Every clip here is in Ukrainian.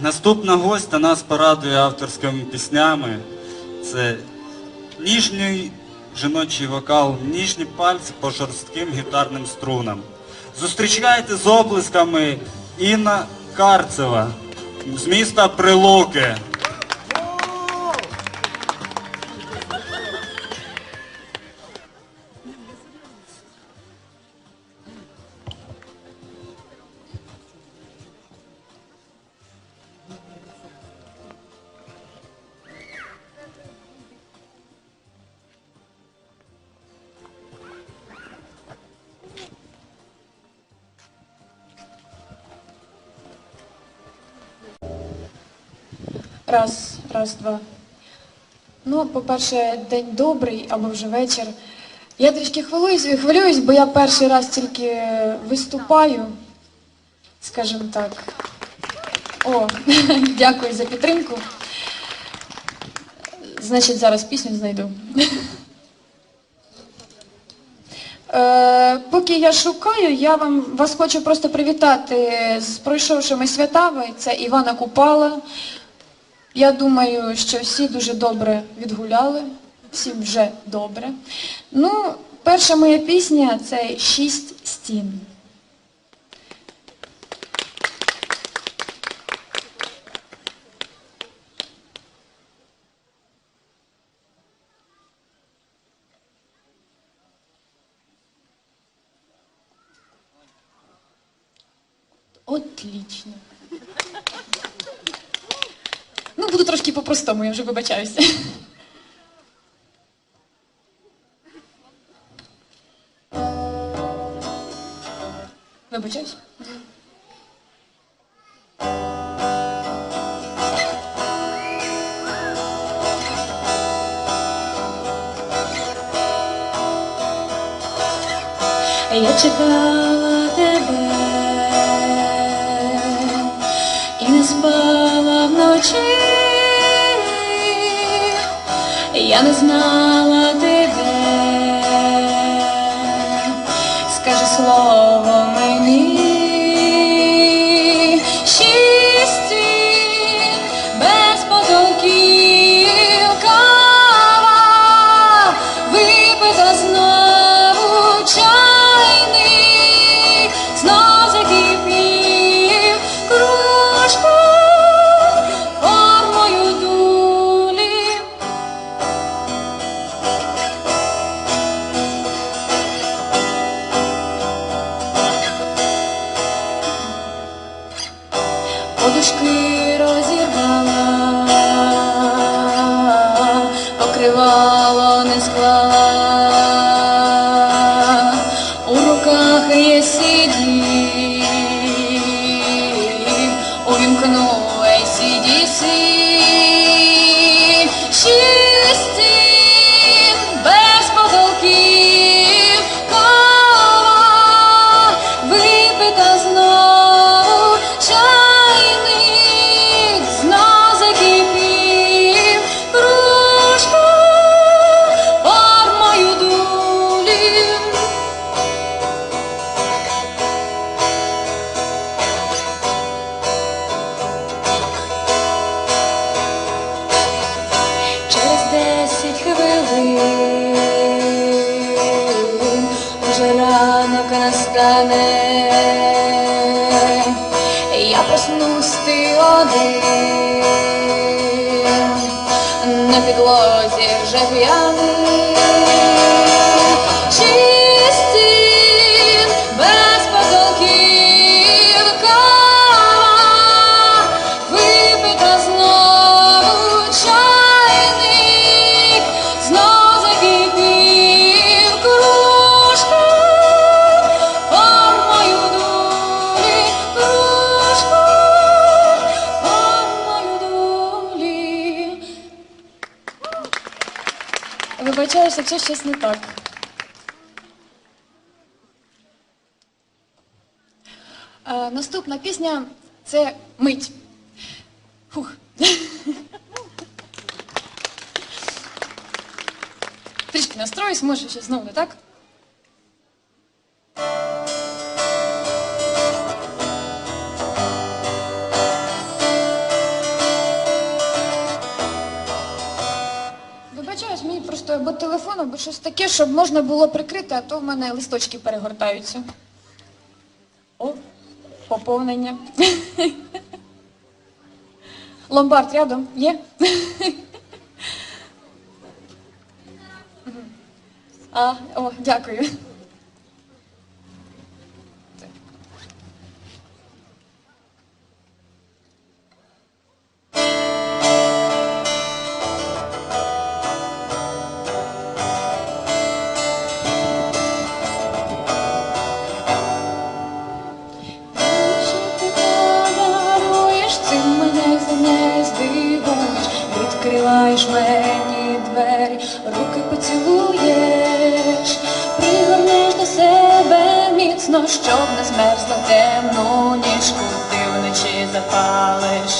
Наступна гостя нас порадує авторськими піснями. Це ніжний жіночий вокал, ніжні пальці по жорстким гітарним струнам. Зустрічайте з оплесками Інна Карцева з міста Прилуки. Раз, раз, два. Ну, по-перше, день добрий або вже вечір. Я трішки хвилююсь, хвилююсь, бо я перший раз тільки виступаю, скажімо так. О, дякую за підтримку. Значить, зараз пісню знайду. Е, поки я шукаю, я вам вас хочу просто привітати з пройшовшими святами. Це Івана Купала. Я думаю, що всі дуже добре відгуляли, всім вже добре. Ну, перша моя пісня це Шість стін. Отлично. Ну, буду трошки по-простому, я вже вибачаюся. Вибачаюсь. Я чекала тебе і не спала вночі. Я не знала настане. Я проснусь ти один на підлозі вже п'яний. Вибачаюся, якщо щось не так. Е, наступна пісня це мить. Фух. Трішки настроюсь, може ще знову не так. Телефон або щось таке, щоб можна було прикрити, а то в мене листочки перегортаються. О, поповнення. Ломбард рядом є? А, о, дякую. Відкриваєш мені двері, руки поцілуєш, пригорнеш до себе міцно, щоб не змерзла темну ніжку, ти вночі запалиш,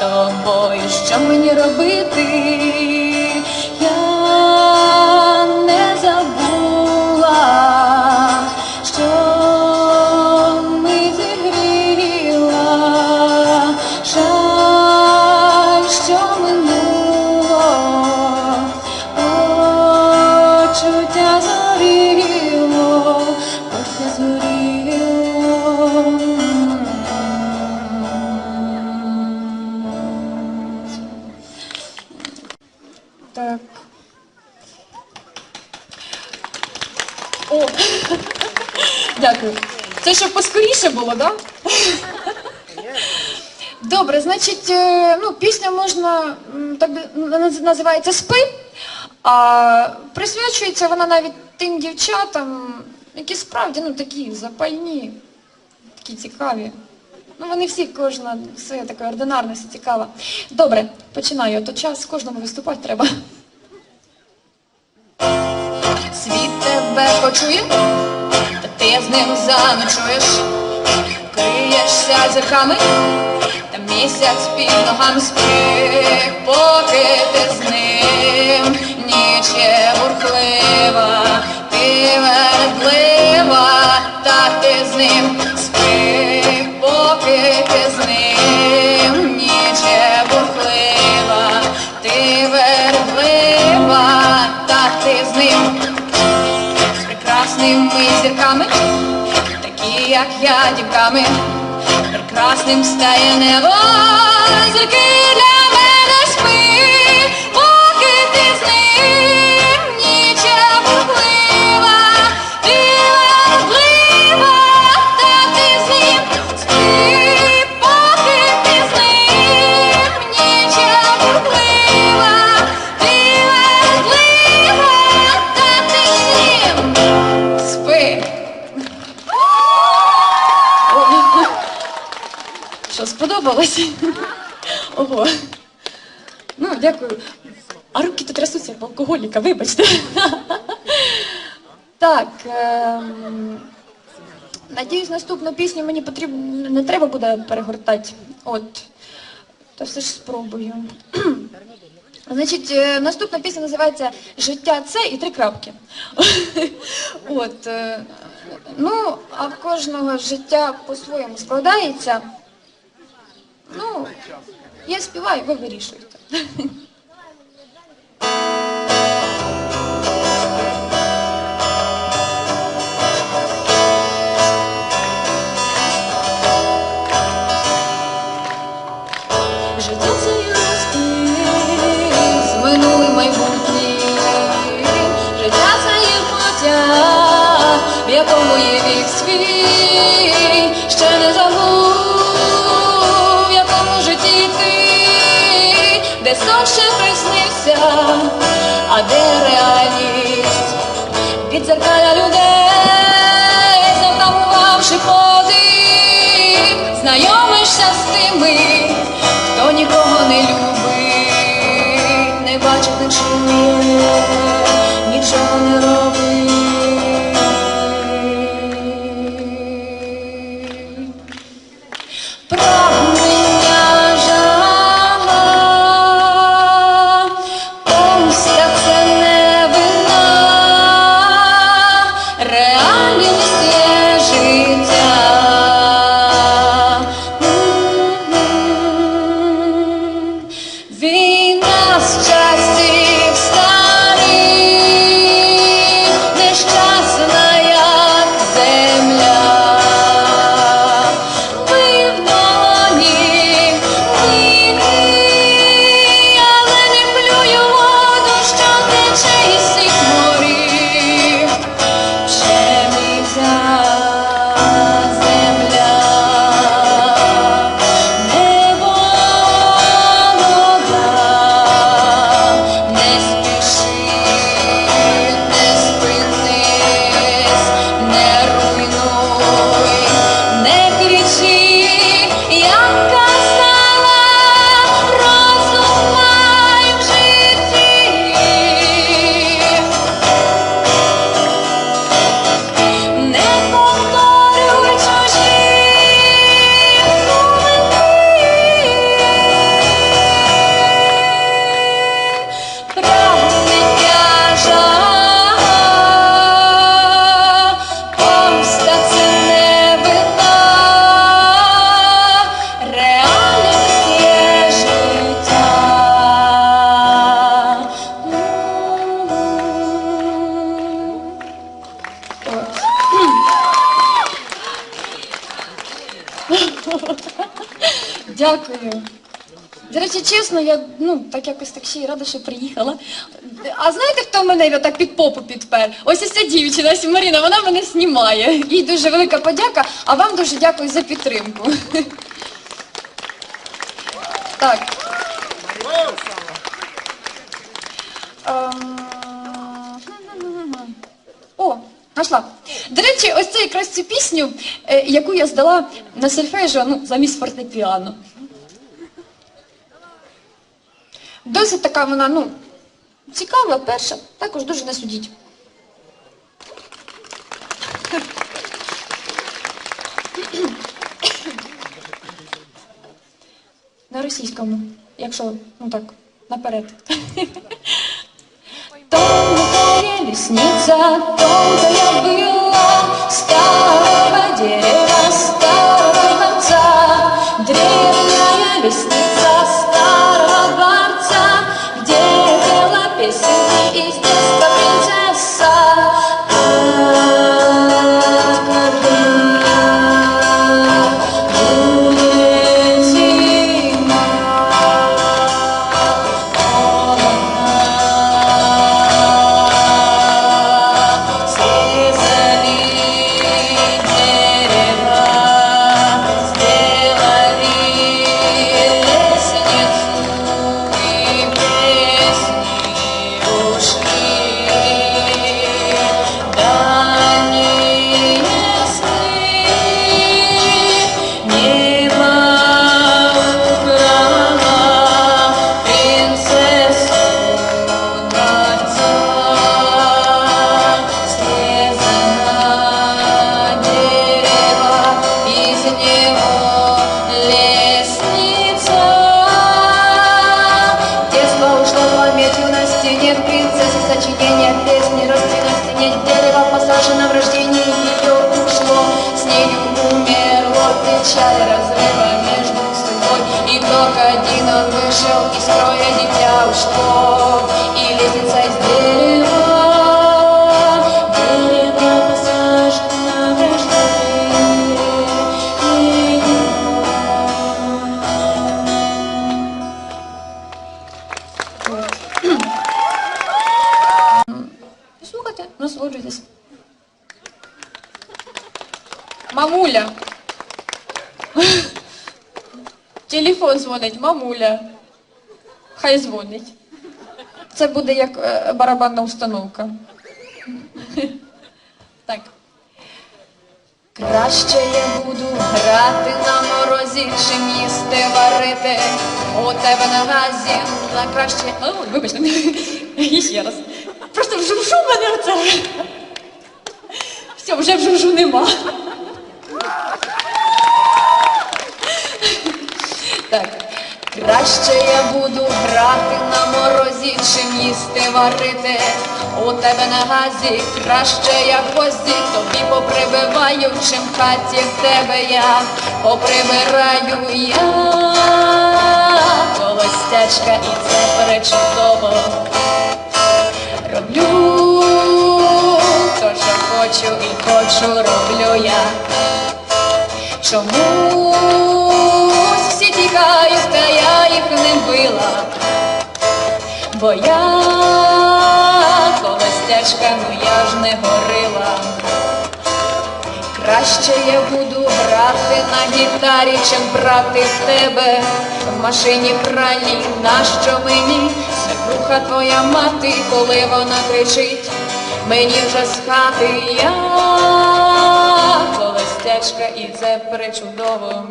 тобою. Що мені робити? Так. О, дякую. Це щоб поскоріше було, так? Добре, значить, е, ну, пісня можна, так називається Спи, а присвячується вона навіть тим дівчатам, які справді ну, такі запальні, такі цікаві. Ну, вони всі, кожна своя така ординарність цікава. Добре, починаю, а то час кожному виступати треба. Світ тебе почує, та ти з ним заночуєш, криєшся зірками, та місяць під ногами спи, поки ти з ним, ніч є бурхлива, ти вередлива, та ти з ним спи, поки ти з ним, ніч є бурхлива, ти вередлива, та ти з ним прекрасними зірками, такі, як я, дівками, прекрасним стає небо, зірки для мене спи, сподобалось? Ого. Ну, дякую. А руки тут трясуться, як алкоголіка, вибачте. Так. Ем... Надіюсь, наступну пісню мені не треба буде перегортати. От. Та все ж спробую. Значить, е, наступна пісня називається Життя це і три крапки. От. е, Ну, а в кожного життя по-своєму складається. Ну, я співаю, ви вирішуєте. чесно, я ну так якось так ще й рада, що приїхала. А знаєте, хто мене так під попу підпер? Ось ця дівчина, ось Маріна, вона мене знімає. Їй дуже велика подяка, а вам дуже дякую за підтримку. Так. Ем, о, нашла. До речі, ось це якраз цю пісню, е, яку я здала на сольфежу, ну, замість фортепіано. Досить така вона, ну, цікава, перша, також дуже не судіть. На російському, якщо, ну так, наперед. Тонкая лісниця, тонкая была, стала. сочинения песен. Присаживайтесь. Мамуля. Телефон дзвонить, мамуля. Хай дзвонить. Це буде як е, барабанна установка. Так. Краще я буду грати на морозі, чим їсти варити. У тебе на газі на краще. О, вибачте, ще раз. Просто вжужу мене оце. Все, вже вжужу нема. Так. Краще я буду грати на морозі, чим їсти варити. У тебе на газі краще я гвозді, тобі поприбиваю, чим в хаті в тебе я поприбираю я. Холостячка і це пречудово роблю, то що хочу і хочу роблю я. Чомусь всі тікають, та я їх не била, бо я холостячка, ну я ж не горила. Краще я буду грати на гітарі, чим брати в тебе в машині пральній. Нащо мені свекруха твоя мати, коли вона кричить, мені вже з хати я холостячка, і це причудово.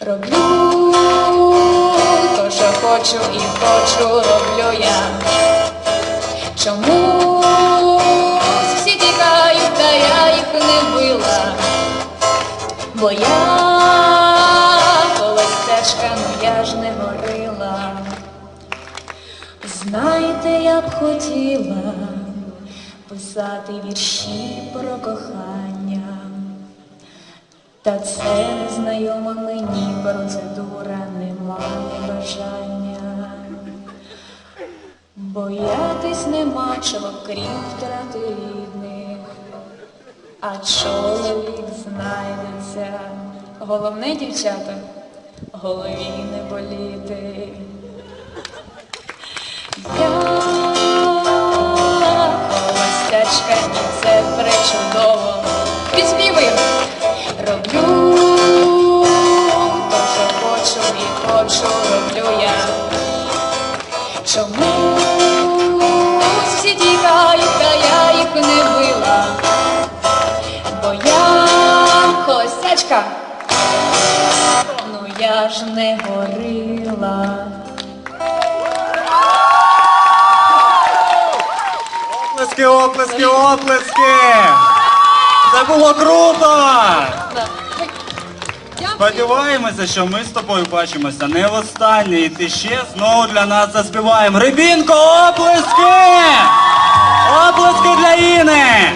Роблю то, що хочу і хочу, роблю я. Чомусь всі тікають, та я їх не била, бо я холостячка, ну я ж не горила. Знаєте, я б хотіла писати вірші про кохання. Та це незнайома мені процедура, немає бажання. Боятись нема чого, крім втрати рідних, а чоловік знайдеться. Головне, дівчата, голові не боліти. Це причудово. Підспівуємо. Роблю то, що хочу і хочу, роблю я. Чому всі тікають, та я їх не била, бо я холостячка, ну я ж не горила. Оплески, оплески, оплески! Це було круто! Сподіваємося, що ми з тобою бачимося не востаннє, і ти ще знову для нас заспіваємо. Рибінко, оплески! Оплески для Іни!